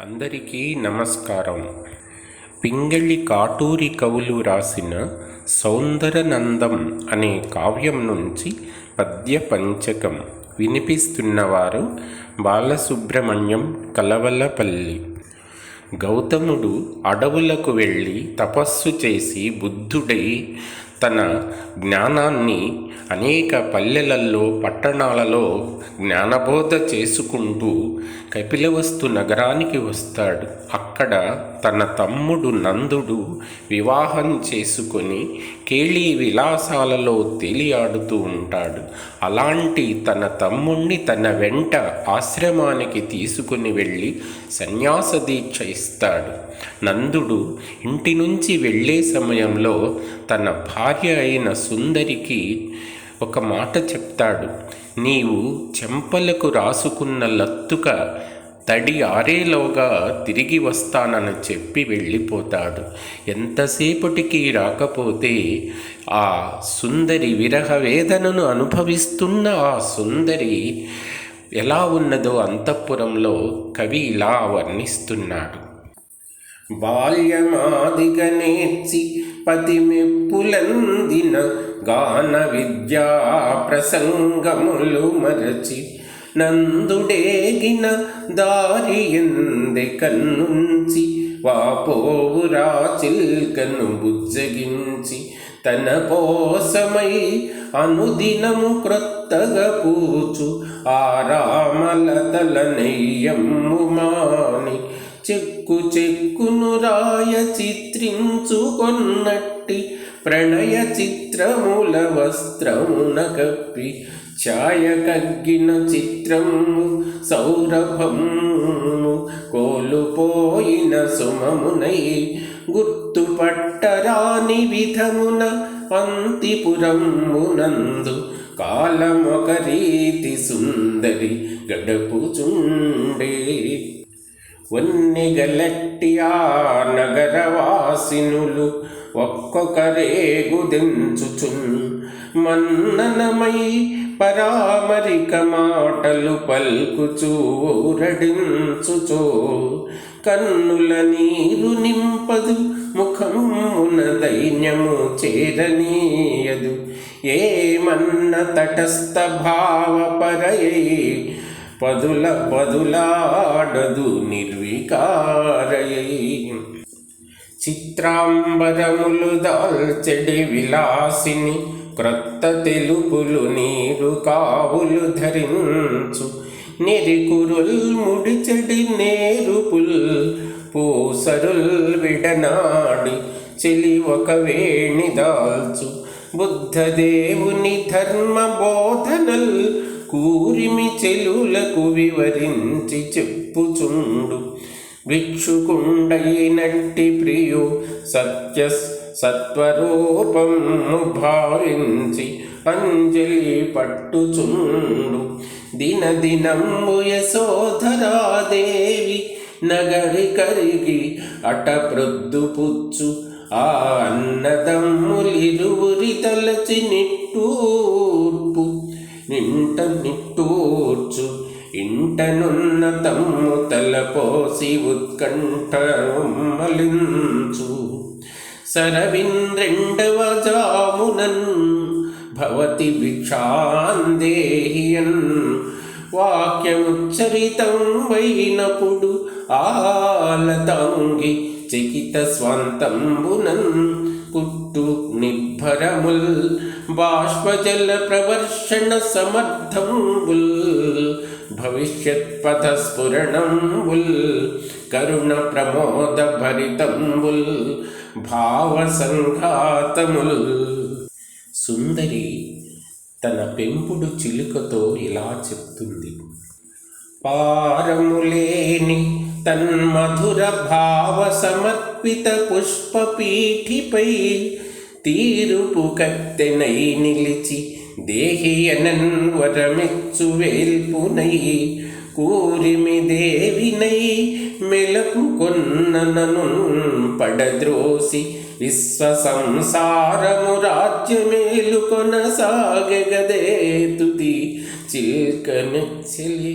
అందరికీ నమస్కారం. పింగళి కాటూరి కవులు రాసిన సౌందరనందం అనే కావ్యం నుంచి పద్య పంచకం వినిపిస్తున్నవారు బాలసుబ్రహ్మణ్యం కలవలపల్లి. గౌతముడు అడవులకు వెళ్ళి తపస్సు చేసి బుద్ధుడై తన జ్ఞానాన్ని అనేక పల్లెలలో పట్టణాలలో జ్ఞానబోధ చేసుకుంటూ కపిలవస్తు నగరానికి వస్తాడు. అక్కడ తన తమ్ముడు నందుడు వివాహం చేసుకొని కేళీ విలాసాలలో తేలియాడుతూ ఉంటాడు. అలాంటి తన తమ్ముణ్ణి తన వెంట ఆశ్రమానికి తీసుకుని వెళ్ళి సన్యాస దీక్ష ఇస్తాడు. నందుడు ఇంటి నుంచి వెళ్ళే సమయంలో తన భార్య అయిన సుందరికి ఒక మాట చెప్తాడు. నీవు చెంపలకు రాసుకున్న లత్తుక తడి ఆరేలోగా తిరిగి వస్తానని చెప్పి వెళ్ళిపోతాడు. ఎంతసేపటికి రాకపోతే ఆ సుందరి విరహ వేదనను అనుభవిస్తున్న ఆ సుందరి ఎలా ఉన్నదో అంతఃపురంలో కవి ఇలా వర్ణిస్తున్నాడు. బాల్యమాదిగ నేర్చి పతిమెప్పులందిన గాన విద్యా ప్రసంగములు మరచి నందుడేగిన దారి ఎందె కన్నుంచి వాపోవురా చిల్కను బుజ్జగించి తన కోసమై అనుదినము క్రొత్తగా పూచు ఆరామలతల నెయ్యమ్ము మాని చెక్కు చెక్కును రాయ చిత్రించుకొన్నట్టి ప్రణయ చిత్రముల వస్త్రమున కప్పి ఛాయ కగ్గిన చిత్రము సౌరభము కోలుపోయిన సుమమునై గుర్తుపట్టరాని విధమున అంతిపురమునందు కాలమొక రీతి సుందరి గడపుచుండే. వన్నిగలెట్టియా నగరవాసినులు ఒక్కొక్కరే గుదించుచున్ మన్ననమై పరామరిక మాటలు పల్కుచూరడించుచో కన్నుల నీరు నింపదు ముఖమున దైన్యము చేరనీయదు. ఏమన్న తటస్థ భావపరయై పదుల పదులాడదు నిర్వికారయై చిత్రాంబరములు దాల్చెడి విలాసిని క్రొత్త తెలుపులు నీరు కావులు ధరించు. నిరికురుల్ ముడిచెడి నేరుపుల్ పూసరుల్ విడనాడి చెలి ఒక వేణి దాల్చు. బుద్ధదేవుని ధర్మ బోధనల్ కూరిమి చెలులకు వివరించి చెప్పుచుండు. భిక్షుకుండైనట్టి ప్రియు సత్య సత్వరూపము భావించి అంజలి పట్టుచుండు. దినదినంబు యశోధరాదేవి నగరి కరిగి అట ప్రొద్దు పుచ్చు. ఆ అన్నదమ్ములిరువురి తలచి నిట్టూ నింట నిట్టూర్చు ఇంటనున్న తమ్ము తలపోసి ఉత్కంఠ మలించు సరవింద్రెండవ జామునన్ భవతి భిక్షాందేహియన్ వాక్యముచ్చరితం వైనప్పుడు ఆలతంగి చకిత స్వంతంబునన్ కుట్టు భరముల్ బాష్పజల ప్రవర్షణ సమర్థంబుల్ భవిష్యత్ పథ స్ఫురణంబుల్ కరుణ ప్రమోద భరితంబుల్ భావ సంఘాతముల్ సుందరి తన పెంపుడు చిలుకతో ఇలా చెప్తుంది. పారములేని తన్మధుర భావ సమర్పిత పుష్పపీఠిపై తీరుపు కత్తెనై నిలిచి దేహియనన్వరమెచ్చు వేల్పునై కూరిమి దేవినై మెలకు కొన్ననను పడద్రోసి విశ్వ సంసారము రాజ్యమేలు కొనసాగగదే తుది చిల్కనెచ్చలి